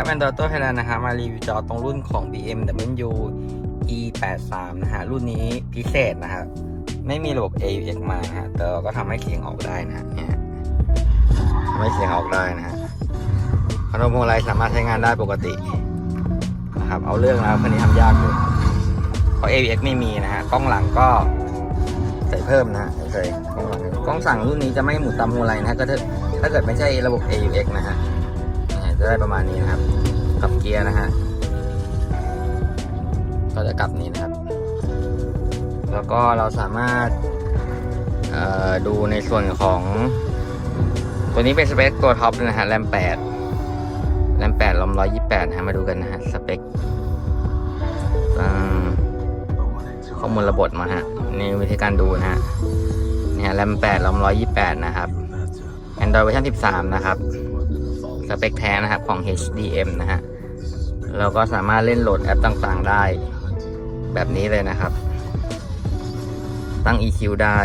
ครับเป็นตัวตัวไทยแลนด์นะครับมารีวิวจอตรงรุ่นของ BMW E83 นะฮะ รุ่นนี้พิเศษนะครับ ไม่มีระบบ AUX มานะฮะแต่ก็ทำให้เสียงออกได้นะฮะเนี่ยทำให้เสียงออกได้นะฮะคอนโทรลพวงมาลัยสามารถใช้งานได้ปกตินะครับ เอาเรื่องแล้วคันนี้ทำยากอยู่เพราะ AUX ไม่มีนะฮะ กล้องหลังก็ใส่เพิ่มนะฮะเฉยๆกล้องหลังกล้องสั่งรุ่นนี้จะไม่หมุนตามพวงมาลัยนะฮะก็ถ้าเกิดไม่ใช่ระบบ AUX นะฮะ จะได้ประมาณนี้นะครับกลับเกียร์นะฮะ ก็จะกลับนี้นะครับ แล้วก็เราสามารถดูในส่วนของ ตัวนี้เป็นสเปคตัวท็อปนะฮะแรม8แรม8ลม128นะฮะมาดูกันนะฮะสเปคข้อมูลระบบมาฮะนี่วิธีการดูนะฮะเนี่ยแรม8ลม128นะครับ Android เวอร์ชัน13 นะครับ สเปคแท้นะครับของ HDM นะฮะ เราก็สามารถเล่นโหลดแอปต่างๆได้ แบบนี้เลยนะครับ ตั้ง EQ ได้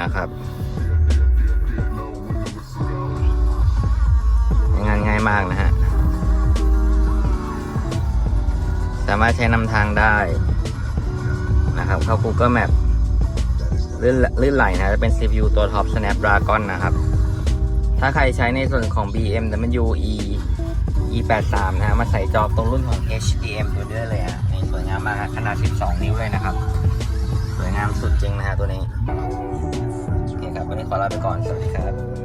นะครับงานง่ายมากนะฮะ สามารถใช้นำทางได้นะครับ เข้า Google Map ลื่นลื่นไหลนะจะเป็น CPU ตัวท็อป Snapdragon นะครับ ถ้าใครใช้ในส่วนของ BMW E E83 นะฮะมาใส่จอตรงรุ่นของ HDM ตัวนี้ได้เลยอะนี่สวยงามมากขนาด 12 นิ้วเลยนะครับ สวยงามสุดจริงนะฮะตัวนี้โอเคครับ วันนี้ขอลาไปก่อน สวัสดีครับ